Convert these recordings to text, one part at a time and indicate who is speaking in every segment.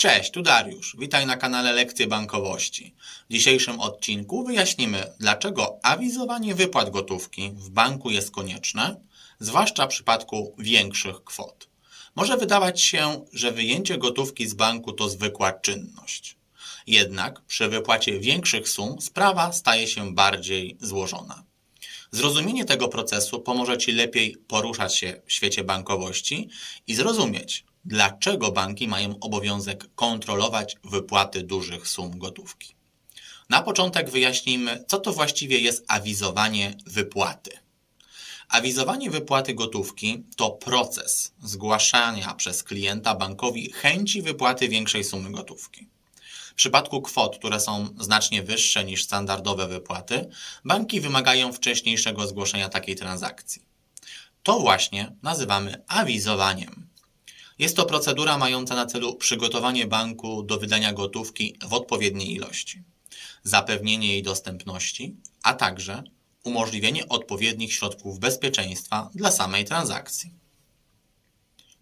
Speaker 1: Cześć, tu Dariusz. Witaj na kanale Lekcje Bankowości. W dzisiejszym odcinku wyjaśnimy, dlaczego awizowanie wypłat gotówki w banku jest konieczne, zwłaszcza w przypadku większych kwot. Może wydawać się, że wyjęcie gotówki z banku to zwykła czynność. Jednak przy wypłacie większych sum sprawa staje się bardziej złożona. Zrozumienie tego procesu pomoże Ci lepiej poruszać się w świecie bankowości i zrozumieć, dlaczego banki mają obowiązek kontrolować wypłaty dużych sum gotówki. Na początek wyjaśnijmy, co to właściwie jest awizowanie wypłaty. Awizowanie wypłaty gotówki to proces zgłaszania przez klienta bankowi chęci wypłaty większej sumy gotówki. W przypadku kwot, które są znacznie wyższe niż standardowe wypłaty, banki wymagają wcześniejszego zgłoszenia takiej transakcji. To właśnie nazywamy awizowaniem. Jest to procedura mająca na celu przygotowanie banku do wydania gotówki w odpowiedniej ilości, zapewnienie jej dostępności, a także umożliwienie odpowiednich środków bezpieczeństwa dla samej transakcji.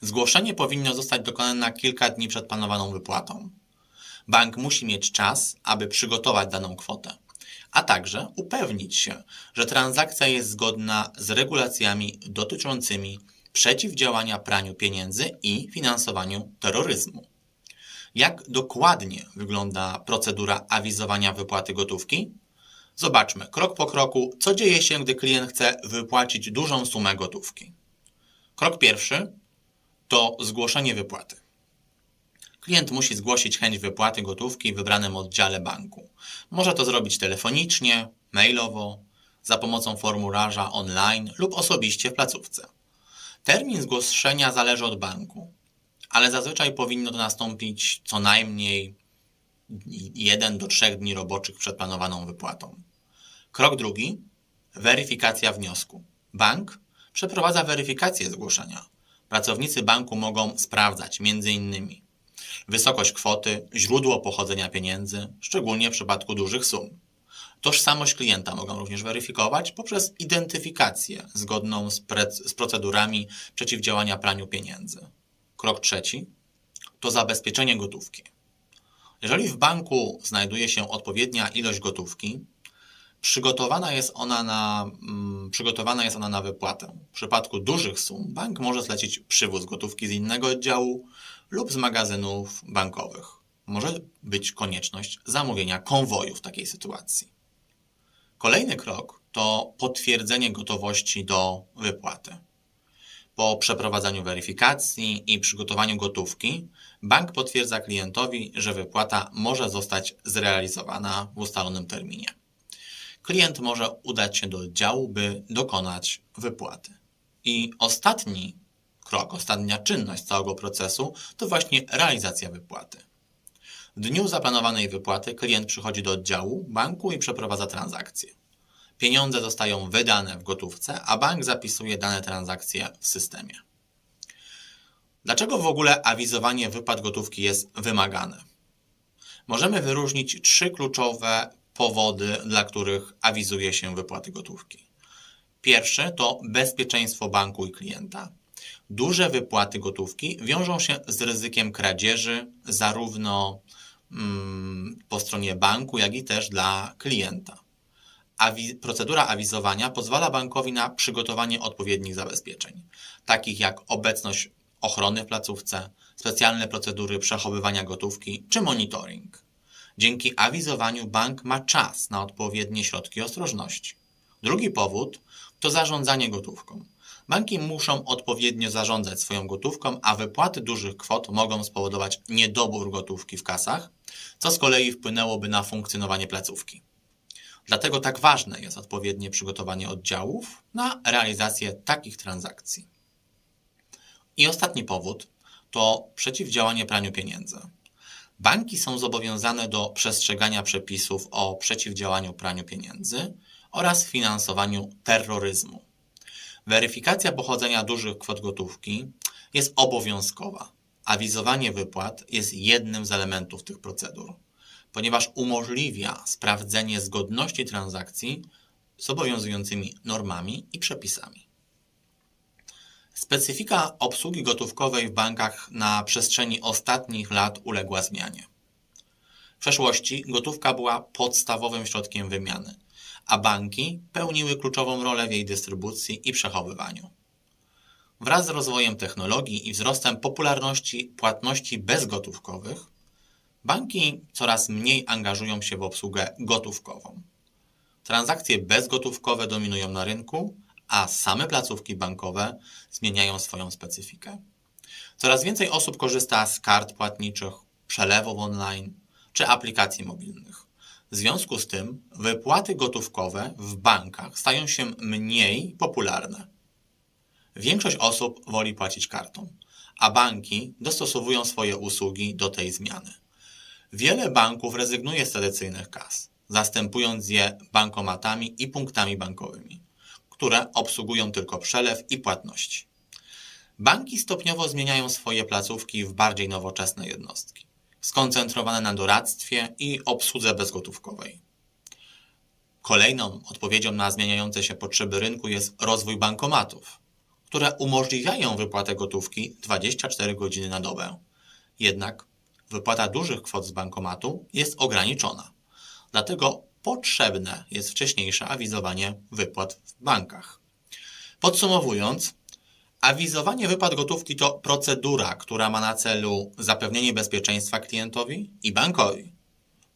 Speaker 1: Zgłoszenie powinno zostać dokonane na kilka dni przed planowaną wypłatą. Bank musi mieć czas, aby przygotować daną kwotę, a także upewnić się, że transakcja jest zgodna z regulacjami dotyczącymi przeciwdziałania praniu pieniędzy i finansowaniu terroryzmu. Jak dokładnie wygląda procedura awizowania wypłaty gotówki? Zobaczmy krok po kroku, co dzieje się, gdy klient chce wypłacić dużą sumę gotówki. Krok pierwszy to zgłoszenie wypłaty. Klient musi zgłosić chęć wypłaty gotówki w wybranym oddziale banku. Może to zrobić telefonicznie, mailowo, za pomocą formularza online lub osobiście w placówce. Termin zgłoszenia zależy od banku, ale zazwyczaj powinno to nastąpić co najmniej 1 do 3 dni roboczych przed planowaną wypłatą. Krok drugi weryfikacja wniosku. Bank przeprowadza weryfikację zgłoszenia. Pracownicy banku mogą sprawdzać m.in. wysokość kwoty, źródło pochodzenia pieniędzy, szczególnie w przypadku dużych sum. Tożsamość klienta mogą również weryfikować poprzez identyfikację zgodną z, z procedurami przeciwdziałania praniu pieniędzy. Krok trzeci to zabezpieczenie gotówki. Jeżeli w banku znajduje się odpowiednia ilość gotówki, przygotowana jest ona na, mm, przygotowana jest ona na wypłatę. W przypadku dużych sum bank może zlecić przywóz gotówki z innego oddziału lub z magazynów bankowych. Może być konieczność zamówienia konwoju w takiej sytuacji. Kolejny krok to potwierdzenie gotowości do wypłaty. Po przeprowadzeniu weryfikacji i przygotowaniu gotówki, bank potwierdza klientowi, że wypłata może zostać zrealizowana w ustalonym terminie. Klient może udać się do oddziału, by dokonać wypłaty. I ostatni krok, ostatnia czynność całego procesu to właśnie realizacja wypłaty. W dniu zaplanowanej wypłaty klient przychodzi do oddziału banku i przeprowadza transakcję. Pieniądze zostają wydane w gotówce, a bank zapisuje dane transakcje w systemie. Dlaczego w ogóle awizowanie wypłat gotówki jest wymagane? Możemy wyróżnić trzy kluczowe powody, dla których awizuje się wypłaty gotówki. Pierwszy to bezpieczeństwo banku i klienta. Duże wypłaty gotówki wiążą się z ryzykiem kradzieży zarówno po stronie banku, jak i też dla klienta. Awi procedura awizowania pozwala bankowi na przygotowanie odpowiednich zabezpieczeń, takich jak obecność ochrony w placówce, specjalne procedury przechowywania gotówki czy monitoring. Dzięki awizowaniu bank ma czas na odpowiednie środki ostrożności. Drugi powód to zarządzanie gotówką. Banki muszą odpowiednio zarządzać swoją gotówką, a wypłaty dużych kwot mogą spowodować niedobór gotówki w kasach, co z kolei wpłynęłoby na funkcjonowanie placówki. Dlatego tak ważne jest odpowiednie przygotowanie oddziałów na realizację takich transakcji. I ostatni powód to przeciwdziałanie praniu pieniędzy. Banki są zobowiązane do przestrzegania przepisów o przeciwdziałaniu praniu pieniędzy oraz finansowaniu terroryzmu. Weryfikacja pochodzenia dużych kwot gotówki jest obowiązkowa. Awizowanie wypłat jest jednym z elementów tych procedur, ponieważ umożliwia sprawdzenie zgodności transakcji z obowiązującymi normami i przepisami. Specyfika obsługi gotówkowej w bankach na przestrzeni ostatnich lat uległa zmianie. W przeszłości gotówka była podstawowym środkiem wymiany, a banki pełniły kluczową rolę w jej dystrybucji i przechowywaniu. Wraz z rozwojem technologii i wzrostem popularności płatności bezgotówkowych, banki coraz mniej angażują się w obsługę gotówkową. Transakcje bezgotówkowe dominują na rynku, a same placówki bankowe zmieniają swoją specyfikę. Coraz więcej osób korzysta z kart płatniczych, przelewów online czy aplikacji mobilnych. W związku z tym wypłaty gotówkowe w bankach stają się mniej popularne. Większość osób woli płacić kartą, a banki dostosowują swoje usługi do tej zmiany. Wiele banków rezygnuje z tradycyjnych kas, zastępując je bankomatami i punktami bankowymi, które obsługują tylko przelew i płatności. Banki stopniowo zmieniają swoje placówki w bardziej nowoczesne jednostki, skoncentrowane na doradztwie i obsłudze bezgotówkowej. Kolejną odpowiedzią na zmieniające się potrzeby rynku jest rozwój bankomatów, które umożliwiają wypłatę gotówki 24 godziny na dobę. Jednak wypłata dużych kwot z bankomatu jest ograniczona. Dlatego potrzebne jest wcześniejsze awizowanie wypłat w bankach. Podsumowując, awizowanie wypłat gotówki to procedura, która ma na celu zapewnienie bezpieczeństwa klientowi i bankowi,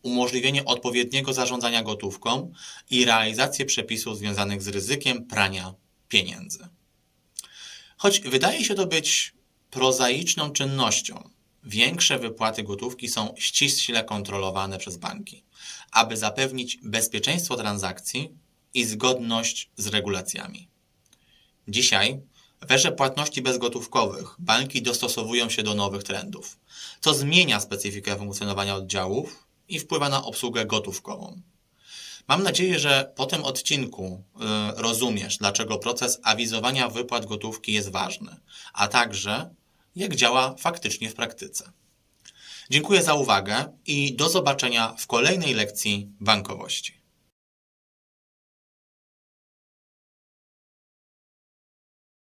Speaker 1: umożliwienie odpowiedniego zarządzania gotówką i realizację przepisów związanych z ryzykiem prania pieniędzy. Choć wydaje się to być prozaiczną czynnością, większe wypłaty gotówki są ściśle kontrolowane przez banki, aby zapewnić bezpieczeństwo transakcji i zgodność z regulacjami. Dzisiaj w erze płatności bezgotówkowych banki dostosowują się do nowych trendów, co zmienia specyfikę funkcjonowania oddziałów i wpływa na obsługę gotówkową. Mam nadzieję, że po tym odcinku y, rozumiesz, dlaczego proces awizowania wypłat gotówki jest ważny, a także jak działa faktycznie w praktyce. Dziękuję za uwagę i do zobaczenia w kolejnej lekcji bankowości.